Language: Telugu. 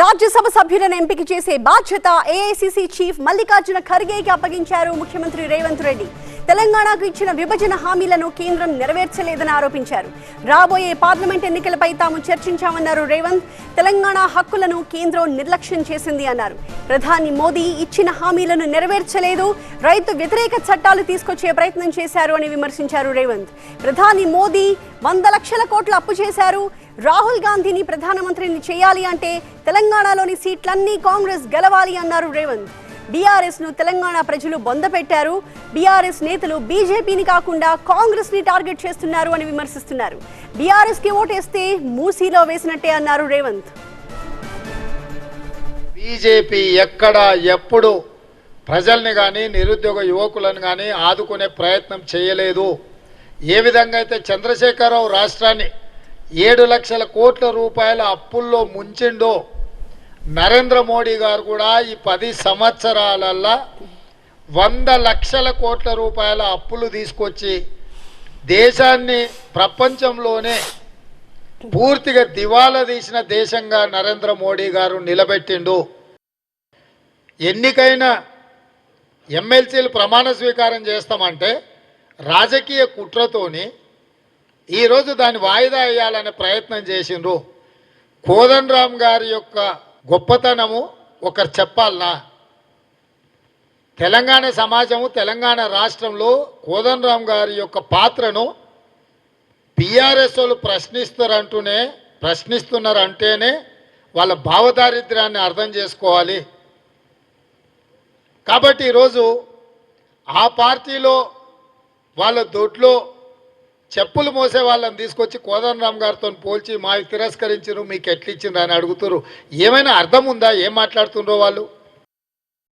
రాజ్యసభ సభ్యులను ఎంపిక చేసే బాధ్యత ఏఐసిసి చీఫ్ మల్లికార్జున ఖర్గేకి అప్పగించారు ముఖ్యమంత్రి రేవంత్ రెడ్డి. తెలంగాణకు ఇచ్చిన విభజన హామీలను కేంద్రం నెరవేర్చలేదని ఆరోపించారు. రాబోయే పార్లమెంట్ ఎన్నికలపై తాము చర్చించామన్నారు రేవంత్. తెలంగాణ హక్కులను కేంద్రం నిర్లక్ష్యం చేసింది అన్నారు. ప్రధాని మోదీ ఇచ్చిన హామీలను నెరవేర్చలేదు. రైతు వ్యతిరేక చట్టాలు తీసుకొచ్చే ప్రయత్నం చేశారు అని విమర్శించారు రేవంత్. ప్రధాని మోదీ వంద లక్షల కోట్లు అప్పు చేశారు. రాహుల్ గాంధీని ప్రధానమంత్రిని చేయాలి అంటే తెలంగాణలోని సీట్లన్నీ కాంగ్రెస్ గెలవాలి అన్నారు రేవంత్. బీఆర్ఎస్ను తెలంగాణ ప్రజలు బొందపెట్టారు బీఆర్ఎస్ నేతలు బీజేపీని కాకుండా కాంగ్రెస్ని టార్గెట్ చేస్తున్నారు అని విమర్శిస్తున్నారు. బీఆర్ఎస్కి ఓటేస్తే మూసీలో వేసినట్టే అన్నారు రేవంత్. బీజేపీ ఎక్కడ ఎప్పుడు ప్రజల్ని కానీ నిరుద్యోగ యువకులను కానీ ఆదుకునే ప్రయత్నం చేయలేదు. ఏ విధంగా అయితే చంద్రశేఖరరావు రాష్ట్రాన్ని ఏడు లక్షల కోట్ల రూపాయల అప్పుల్లో ముంచిండో నరేంద్ర మోడీ గారు కూడా ఈ పది సంవత్సరాలల్లా వంద లక్షల కోట్ల రూపాయల అప్పులు తీసుకొచ్చి దేశాన్ని ప్రపంచంలోనే పూర్తిగా దివాలా తీసిన దేశంగా నరేంద్ర మోడీ గారు నిలబెట్టిండు. ఎన్నికైన ఎమ్మెల్సీలు ప్రమాణ స్వీకారం చేస్తామంటే రాజకీయ కుట్రతోని ఈరోజు దాన్ని వాయిదా వేయాలనే ప్రయత్నం చేసిండ్రు. కోదన్ రామ్ గారి యొక్క గొప్పతనము ఒకరు చెప్పాలనా? తెలంగాణ సమాజము తెలంగాణ రాష్ట్రంలో కోదండరామ్ గారి యొక్క పాత్రను టీఆర్ఎస్ వాళ్ళు ప్రశ్నిస్తారంటూనే ప్రశ్నిస్తున్నారు అంటేనే వాళ్ళ భావదారిద్ర్యాన్ని అర్థం చేసుకోవాలి. కాబట్టి ఈరోజు ఆ పార్టీలో వాళ్ళ దొడ్లో చెప్పులు మోసే వాళ్ళని తీసుకొచ్చి కోదండరామ్ గారితో పోల్చి మావి తిరస్కరించారు మీకు ఎట్లిచ్చిండ్రు అని అడుగుతారు ఏమైనా అర్థం ఉందా ఏం మాట్లాడుతుండ్రో వాళ్ళు?